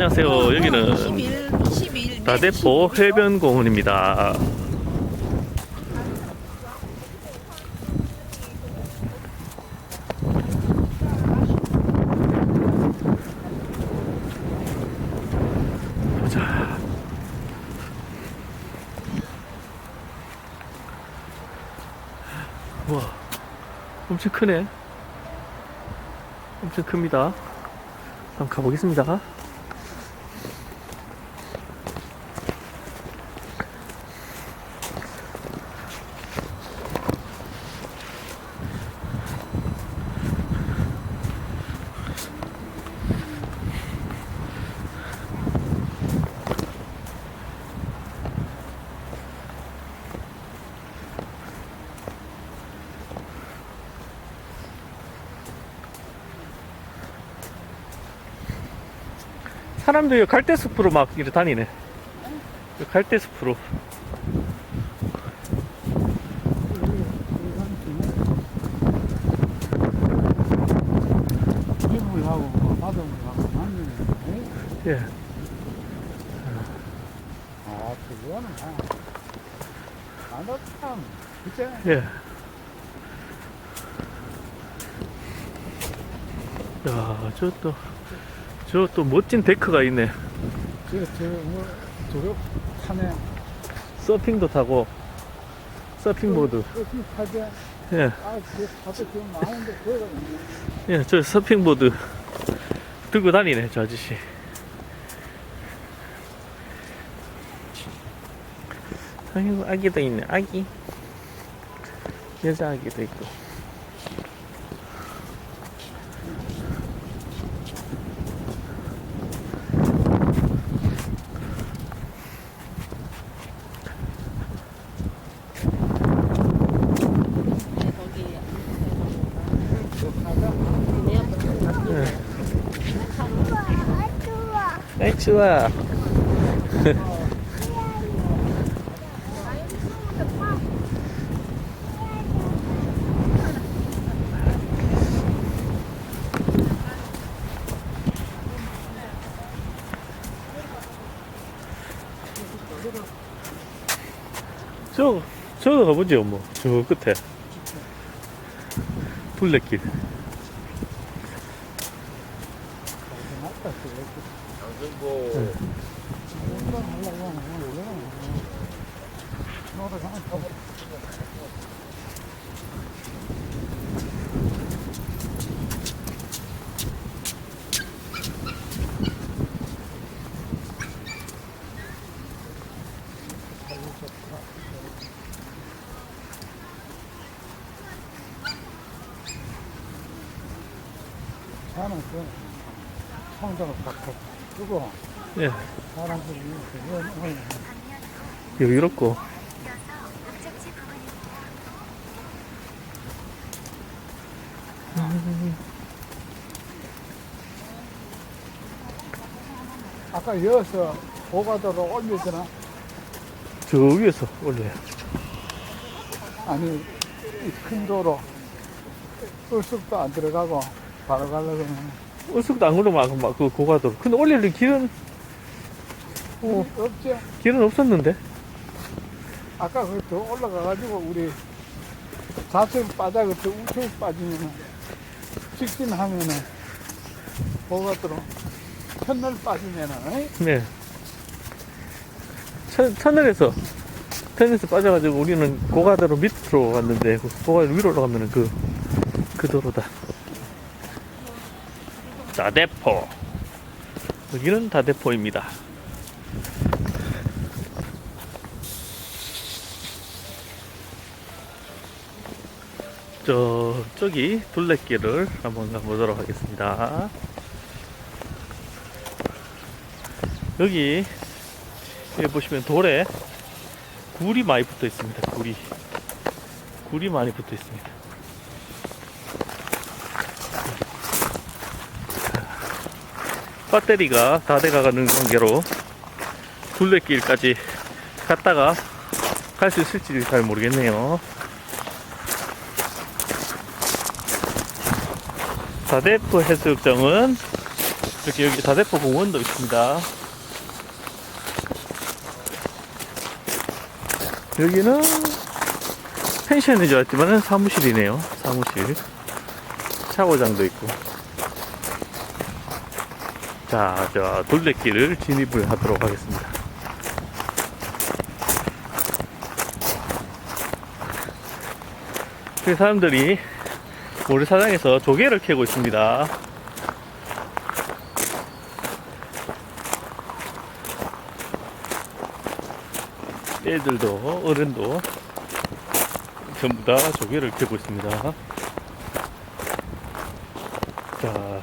안녕하세요. 여기는 11, 11, 다대포 해변공원입니다. 우와, 엄청 크네. 엄청 큽니다. 한번 가보겠습니다. 사람들이 갈대 숲으로 막 이렇게 다니네. 바닥하고 맞네. 예. 아, 그거는 아, 나도 참, 그치? 예. 야, 저 또, 저 또 멋진 데크가 있네. 저, 저, 뭐, 저거 타네. 서핑도 타고, 서핑보드. 어떻게 타지? 예, 아, 그 타도 지금 나오는데, 그거 예, 저 서핑보드 들고 다니네, 저 아저씨. 아이고, 아기도 있네, 아기. 여자 아기도 있고. 아이, 좋아. 저, 저도 가보죠, 뭐. 저 끝에. 둘레길. 차는 그 성장을 팍팍 끄고 예, 사람들이 그거 오늘 여유롭고. 아까 이어서 고가도로 올리잖아. 저 위에서 올려요. 아니 이 큰 도로 ur숙도 안 들어가고 바로 가려고 하면 울쑥도 안 그러면 막그 고가도로. 근데 올릴 길은, 어, 없지. 길은 없었는데. 아까 그더 올라가가지고 우리 좌측 바닥을 더 우측 빠지면은 직진 하면은 고가도로 첫날 빠지면은? 네. 천, 터널에서, 터널에서 빠져가지고 우리는 고가도로 밑으로 갔는데, 그 고가도로 위로 올라가면은 그, 그 도로다. 다대포. 여기는 다대포입니다. 저, 저기 둘레길을 한번 가보도록 하겠습니다. 여기 여기 보시면 돌에 굴이 많이 붙어 있습니다. 굴이 굴이 많이 붙어 있습니다. 배터리가 다 돼가는 관계로 둘레길까지 갔다가 갈 수 있을지 잘 모르겠네요. 다대포 해수욕장은 이렇게 여기 다대포 공원도 있습니다. 여기는 펜션인 줄 알았지만 사무실이네요. 사무실. 샤워장도 있고. 자, 자, 둘레길을 진입을 하도록 하겠습니다. 그 사람들이 모래사장에서 조개를 캐고 있습니다. 애들도 어른도 전부 다 조개를 캐고 있습니다. 자,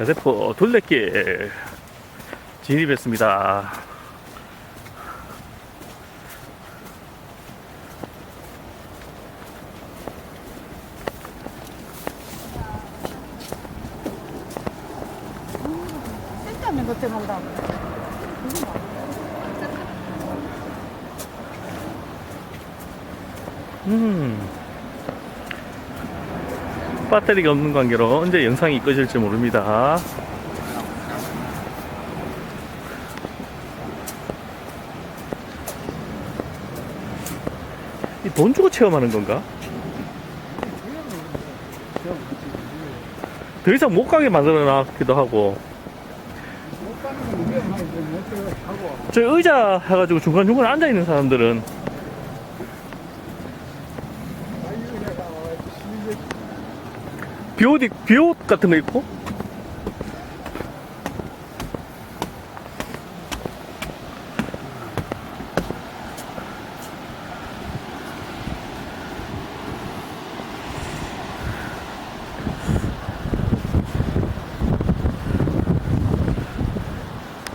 가세포 둘레길 진입했습니다. 쓸데없는. 음. 배터리가 없는 관계로 언제 영상이 꺼질지 모릅니다. 이 돈 주고 체험하는 건가? 더 이상 못 가게 만들어 놨기도 하고 저 의자 해가지고 중간중간에 앉아있는 사람들은 아이유에다가 시민들 비옷, 입- 비옷 같은 거 입고?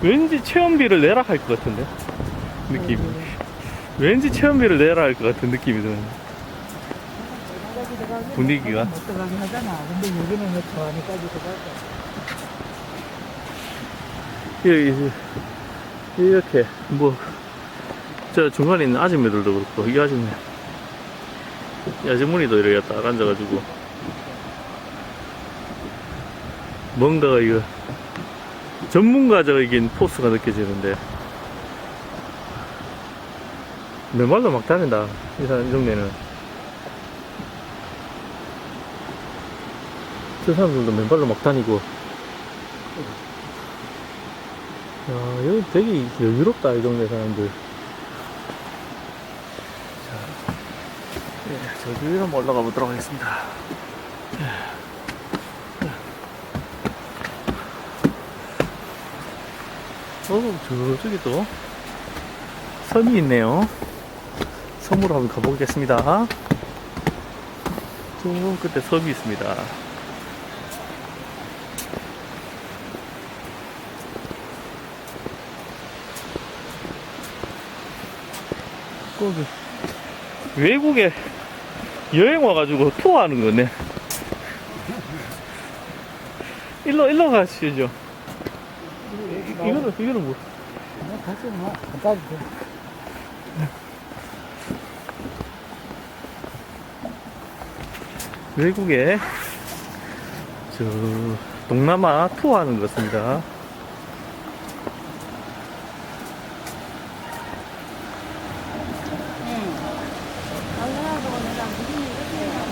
왠지 체험비를 내라 할 것 같은데? 느낌이. 왠지 체험비를 내라 할 것 같은 느낌이 드는 분위기가. 못 들어가긴 하잖아. 근데 여기는 왜 저하니까지 들어갈까? 여기 이렇게 뭐 저 중간에 있는 아줌매들도 그렇고 이 아줌매 이 아주머니도 이렇게 딱 앉아가지고 뭔가가 이거 전문가적인 포스가 느껴지는데 맨발로 막 다닌다 이 사람 이 동네는 저 사람들도 맨발로 막 다니고 야, 여기 되게 여유롭다, 이 동네 사람들. 자, 예, 저기 위로 한번 올라가 보도록 하겠습니다. 어, 저쪽에 또 섬이 있네요. 섬으로 한번 가보겠습니다. 저 끝에 섬이 있습니다. 꼭 외국에 여행 와가지고 투어하는 거네. 일로 일로 가시죠. 이거는 이거는 뭐? 뭐 다시 뭐 갖다 줘. 외국에 저 동남아 투어하는 것 같습니다. 응. 당연하고 내가 무슨 일을 해야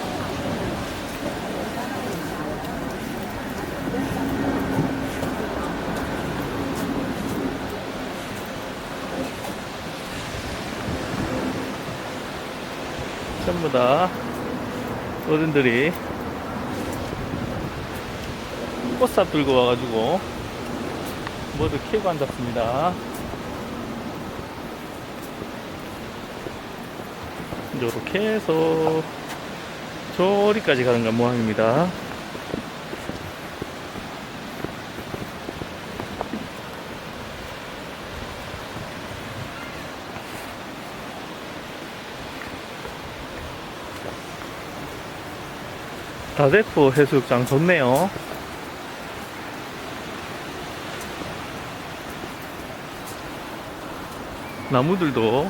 전부 다 어른들이 꽃삽 들고 와가지고 모두 캐고 앉았습니다. 요렇게 해서 저리까지 가는 건 모양입니다. 다대포 해수욕장 좋네요. 나무들도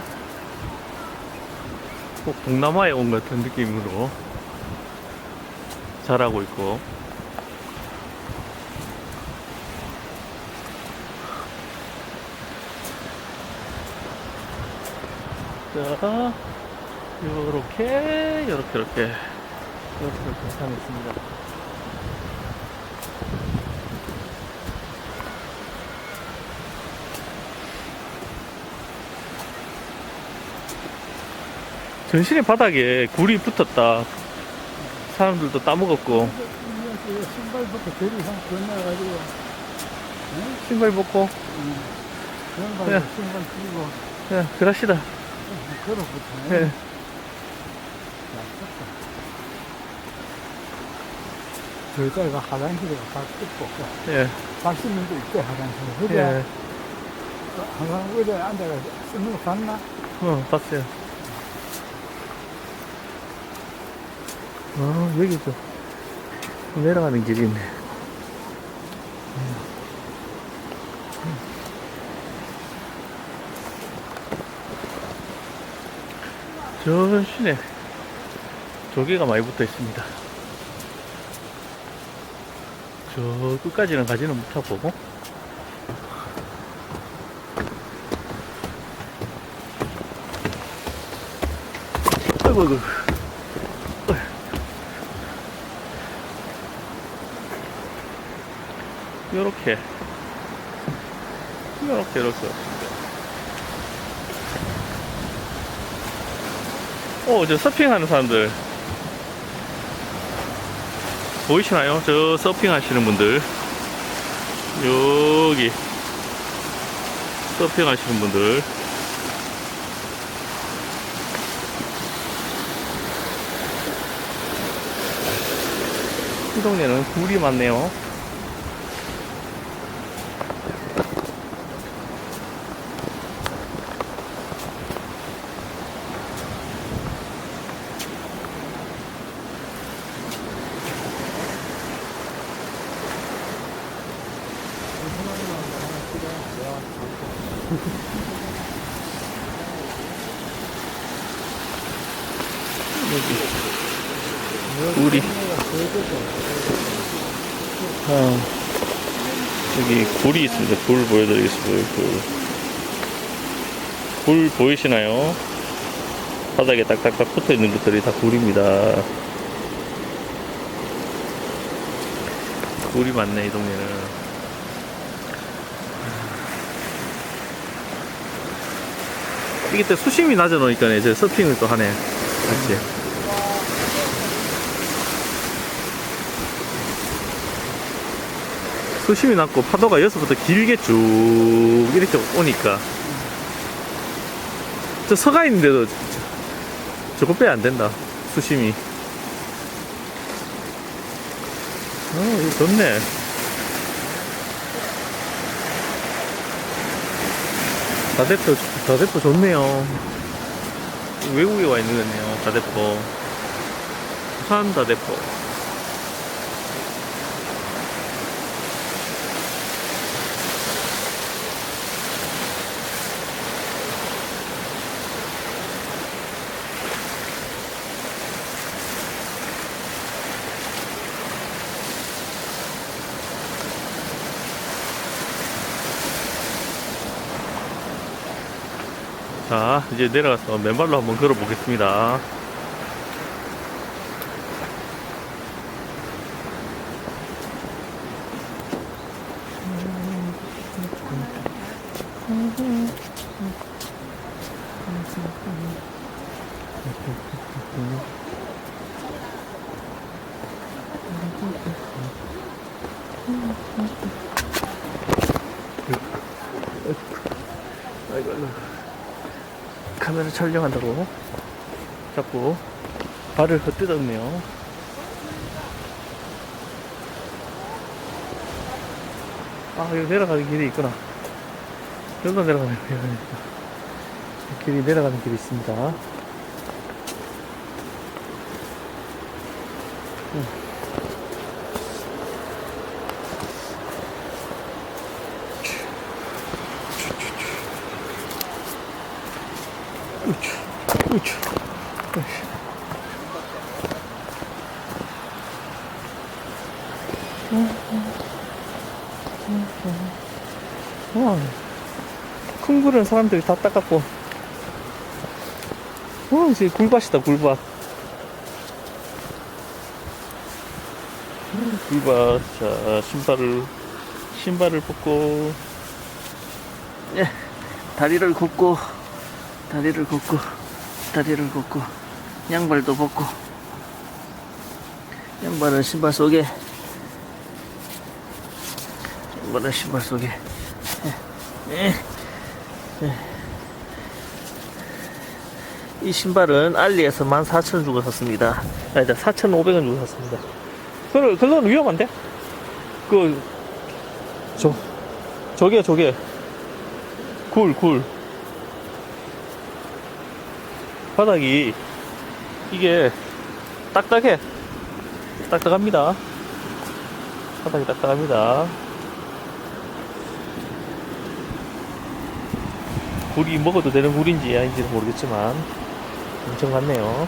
꼭 동남아에 온 것 같은 느낌으로 자라고 있고. 자 요렇게 요렇게 요렇게. 요렇게 하겠습니다. 전신의 바닥에 굴이 붙었다. 사람들도 따먹었고, 이거 신발부터 저리 이상 건너가지고 신발 벗고, 그런 거 네. 신발 끼고 그냥, 그럽시다. 걸어붙네. 예. 저기다가 화장실에 갈 것도 없고 예, 발 씻는 데 있대 화장실에. 그래 예. 항상 의자에 앉아가 씻는 거 봤나? 어, 봤어요. 아, 여기도 내려가는 길이 있네. 전신에 조개가 많이 붙어 있습니다. 저 끝까지는 가지는 못하고 아이고, 아이고. 요렇게. 요렇게, 요렇게. 어, 저 서핑하는 사람들. 보이시나요? 저 서핑 하시는 분들. 여기. 서핑 하시는 분들. 이 동네는 굴이 많네요. 여기 굴이. 아, 여기 굴이 있습니다. 굴 보여드리겠습니다. 굴. 굴 보이시나요? 바닥에 딱딱딱 붙어 있는 것들이 다 굴입니다. 굴이 많네, 이 동네는. 이게 또 수심이 낮아 놓으니까 이제 서핑을 또 하네. 같이. 수심이 낮고 파도가 여기서부터 길게 쭉 이렇게 오니까 저 서가 있는데도 저- 저거 빼야 안 된다. 수심이. 어 이거 좋네. 다대포 다대포 좋네요. 외국에 와 있는 거네요 다대포. 부산 다대포 자, 이제 내려가서 맨발로 한번 걸어 보겠습니다. 아이고, 아이고. 카메라 촬영한다고 자꾸 발을 헛뜯었네요. 아, 여기 내려가는 길이 있구나. 여기로 내려가는 길이 있다. 길이 내려가는 길이 있습니다. 음. 우쭈, 우쭈. 으이씨. 와, 큰 굴은 사람들이 다 닦았고, 어, 이제 굴밭이다, 굴밭. 음, 굴밭. 자, 신발을, 신발을 벗고, 예, 다리를 걷고, 다리를 걷고, 다리를 걷고, 양발도 벗고, 양발은 신발 속에, 양발은 신발 속에, 예, 예. 이 신발은 알리에서 14,000원 주고 샀습니다. 아니다, 4,500원 주고 샀습니다. 그걸, 그건 위험한데? 그, 저, 저게, 저게. 굴, 굴. 바닥이, 이게, 딱딱해. 딱딱합니다. 바닥이 딱딱합니다. 굴이 먹어도 되는 굴인지 아닌지는 모르겠지만, 엄청 많네요.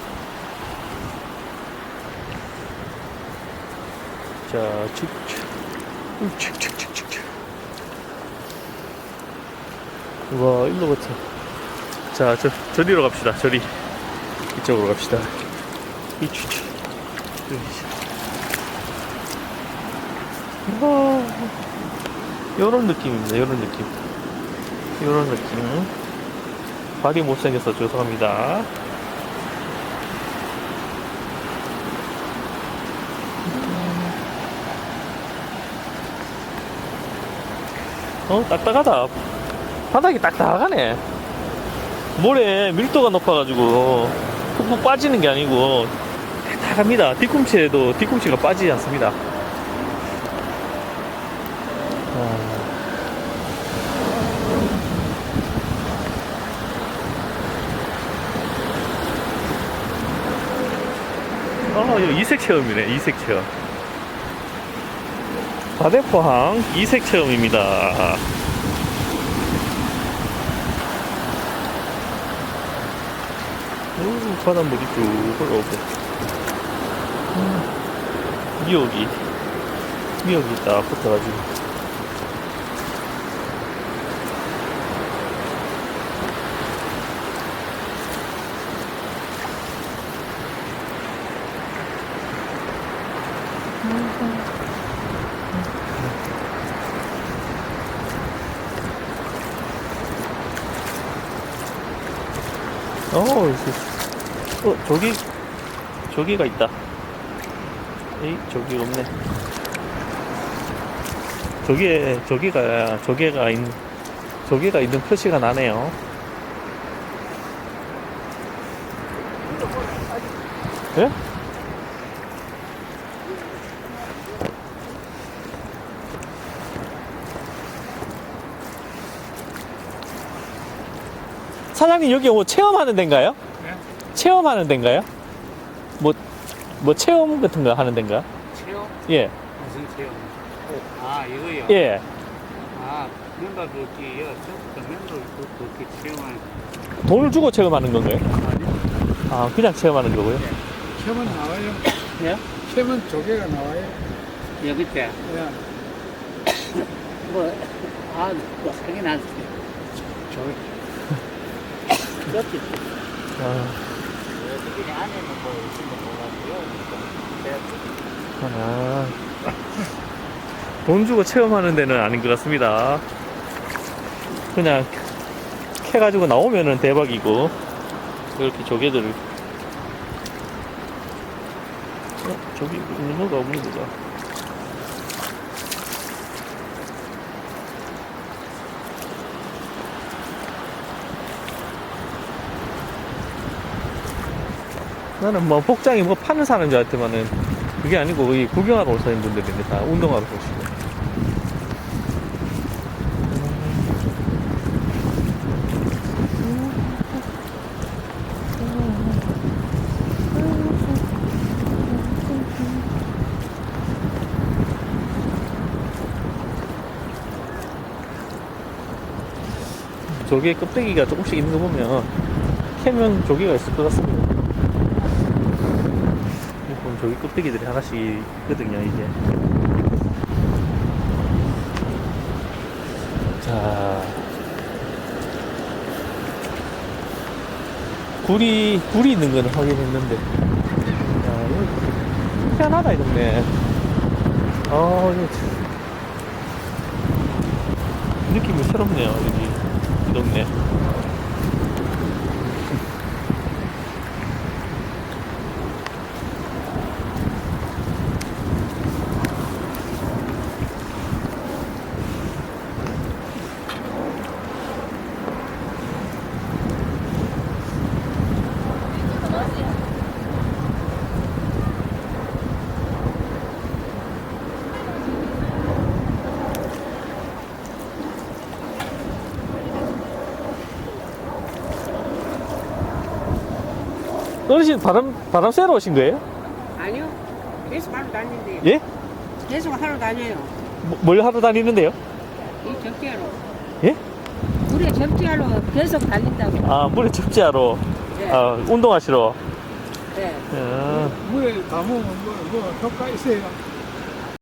자, 축축, 축축축축축. 우와, 일로 같아. 자, 저, 저리로 갑시다, 저리. 이쪽으로 갑시다. 이 축축. 우와. 요런 느낌입니다, 요런 느낌. 요런 느낌. 발이 못생겨서 죄송합니다. 어, 딱딱하다. 바닥이 딱딱하네. 모래 밀도가 높아가지고 푹푹 빠지는 게 아니고 딱딱합니다. 뒤꿈치에도 뒤꿈치가 빠지지 않습니다. 아. 아, 이거 이색 체험이네, 이색 체험. 바대포항 이색 체험입니다. 오, 바닷물이 쭉 흘러오고. 음, 미역이, 미역이 딱 붙어가지고. 어, 이거- 어, 저기, 저기가 있다. 에이, 저기 없네. 저기에, 저기가, 저기가 있, 저기가 있는 표시가 나네요. 예? 사장님 여기 뭐 체험하는 데인가요? 네? 체험하는 데인가요? 뭐, 뭐 체험 같은 거 하는 데인가? 체험? 예, 무슨 체험? 아, 이거요? 예. 아, 멤버 그기요. 저부터 멤버 그기 체험하는 돈을 주고 체험하는 건가요? 아니? 아, 그냥 체험하는 거고요? 체험은 나와요. 예? 체험은 조개가 나와요. 여기 때, 예. 뭐, 아, 뭐, 생이 났지. 조개. 그렇지. 아, 여기 안에는 뭐, 있으면 몰라도요. 아. 돈 주고 체험하는 데는 아닌 것 같습니다. 그냥 캐가지고 나오면은 대박이고, 이렇게 조개들을. 어, 저기 문어가 없는 거다. 나는 뭐 복장이 뭐 파는 사는 줄 알았더만은 그게 아니고 거기 구경하러 오시는 분들입니다. 운동하러 오시고. 조개 껍데기가 조금씩 있는 거 보면 캐면 조개가 있을 것 같습니다. 조개 껍데기들이 하나씩 있거든요, 이게. 자. 굴이, 굴이 있는 거는 확인했는데. 야, 희한하다, 이 동네. 아, 이거 참. 느낌이 새롭네요, 여기. 이 동네. 어르신 바람, 바람 쐬러 오신 거예요? 아니요. 계속 하러 다니는데요. 예? 계속 하러 다녀요. 뭐- 뭘 하러 다니는데요? 이 접지하러. 예? 우리 접지하러 계속 달린다고. 아, 물에 척지하러, 네. 아, 운동하시러. 네. 아, 물에 담으면 뭐, 뭐 효과 있어요.